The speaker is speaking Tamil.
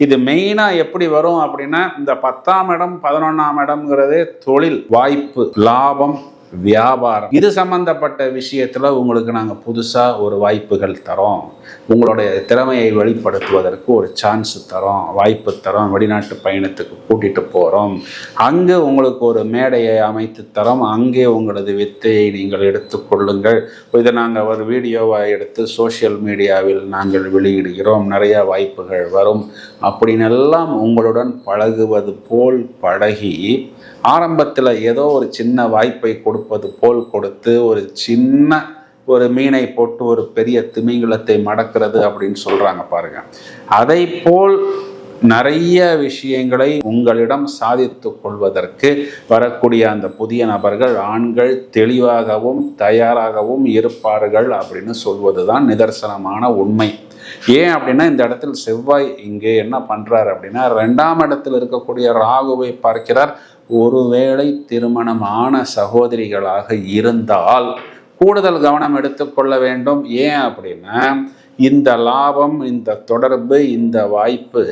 இது மெயினாக எப்படி வரும் அப்படின்னா இந்த பத்தாம் இடம் பதினொன்றாம் இடம்ங்கிறது தொழில் வாய்ப்பு லாபம் வியாபாரம். இது சம்பந்தப்பட்ட விஷயத்தில் உங்களுக்கு நாங்கள் புதுசாக ஒரு வாய்ப்புகள் தரோம். உங்களுடைய திறமையை வெளிப்படுத்துவதற்கு ஒரு சான்ஸ் தரோம். வாய்ப்பு தரோம். வெளிநாட்டு பயணத்துக்கு கூட்டிகிட்டு போகிறோம் அங்கே உங்களுக்கு ஒரு மேடையை அமைத்து தரோம். அங்கே உங்களது வித்தையை நீங்கள் எடுத்துக்கொள்ளுங்கள் இதை நாங்கள் ஒரு வீடியோவை எடுத்து சோஷியல் மீடியாவில் நாங்கள் வெளியிடுகிறோம். நிறைய வாய்ப்புகள் வரும். அப்படின்னு எல்லாம் உங்களுடன் பழகுவது போல் பழகி ஆரம்பத்தில் ஏதோ ஒரு சின்ன வாய்ப்பை கொடுப்பது போல் கொடுத்து ஒரு சின்ன ஒரு மீனை போட்டு ஒரு பெரிய திமிங்கலத்தை மடக்கிறது அப்படின்னு சொல்றாங்க பாருங்க. அதை போல் நிறைய விஷயங்களை உங்களிடம் சாதித்து கொள்வதற்கு வரக்கூடிய அந்த புதிய நபர்கள் ஆண்கள் தெளிவாகவும் தயாராகவும் இருப்பார்கள் அப்படின்னு சொல்வதுதான் நிதர்சனமான உண்மை. ஏன் அப்படின்னா இந்த இடத்தில் செவ்வாய் இங்கே என்ன பண்றார் அப்படின்னா ரெண்டாம் இடத்தில் இருக்கக்கூடிய ராகுவை பார்க்கிறார். ஒருவேளை திருமணமான சகோதரிகளாக இருந்தால் கூடுதல் கவனம் எடுத்துக்கொள்ள வேண்டும். ஏன் அப்படின்னா இந்த லாபம் இந்த தொடர்பு இந்த வாய்ப்பு